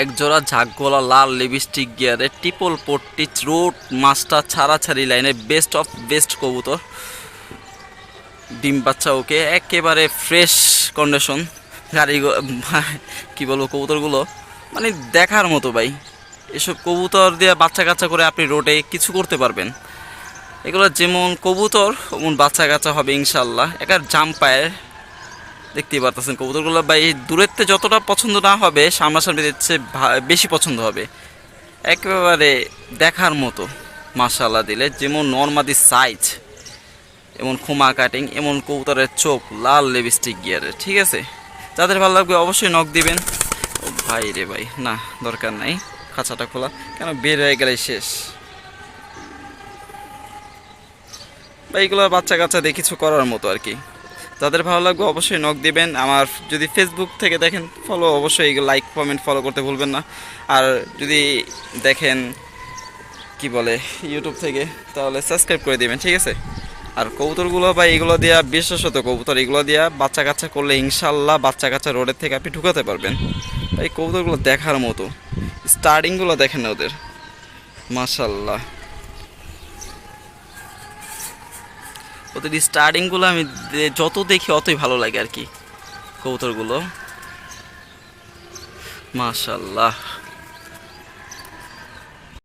এক জোড়া ঝাঁকগোলা লাল লিপস্টিক গিয়ারে ট্রিপল পট্টি রোড মাস্টার ছাড়াছাড়ি লাইনে বেস্ট অফ বেস্ট কবুতর। ডিম বাচ্চা ওকে একেবারে ফ্রেশ কন্ডিশন গাড়ি কি বলব কবুতরগুলো? মানে দেখার মতো ভাই। এসব কবুতর দিয়ে বাচ্চা কাচ্চা করে আপনি রোডে কিছু করতে পারবেন। এগুলো যেমন কবুতর তেমন বাচ্চা কাচ্চা হবে ইনশাল্লাহ একার জাম্পায়ের দেখতেই পারতেছেন কবুতরগুলো। ভাই থেকে যতটা পছন্দ না হবে, সামনাসামনি দেখছে বেশি পছন্দ হবে। একেবারে দেখার মতো মাশাল্লাহ দিলে। যেমন নর্মাদি সাইজ, এমন খোমা কাটিং এমন কবুতরের চোখ, লাল লিপস্টিক গিয়ারের ঠিক আছে? যাদের ভালো লাগবে অবশ্যই নখ দিবেন। ও ভাই রে ভাই, না, দরকার নাই। খাঁচাটা খোলা, কেন বের হয়ে গেলে শেষ? বা এইগুলো বাচ্চা কাচ্চা দিয়ে কিছু করার মতো আর কি। যাদের ভালো লাগবে অবশ্যই নক দিবেন। আমার যদি ফেসবুক থেকে দেখেন ফলো অবশ্যই লাইক কমেন্ট ফলো করতে ভুলবেন না। আর যদি দেখেন, কি বলে ইউটিউব থেকে, তাহলে সাবস্ক্রাইব করে দিবেন, ঠিক আছে? আর কবুতরগুলো বা এগুলো দেওয়া বিশেষত কবুতর, এগুলো দেওয়া বাচ্চা কাচ্চা করলে ইনশাল্লাহ বাচ্চা কাচ্চা রোডের থেকে আপনি ঢুকাতে পারবেন। এই কবুতরগুলো দেখার মতো। স্টার্টিংগুলো দেখেন না ওদের। মাশাল্লাহ ওদের স্টার্টিংগুলো আমি যত দেখি অতই ভালো লাগে আর কি কবুতরগুলো। মাশাল্লাহ।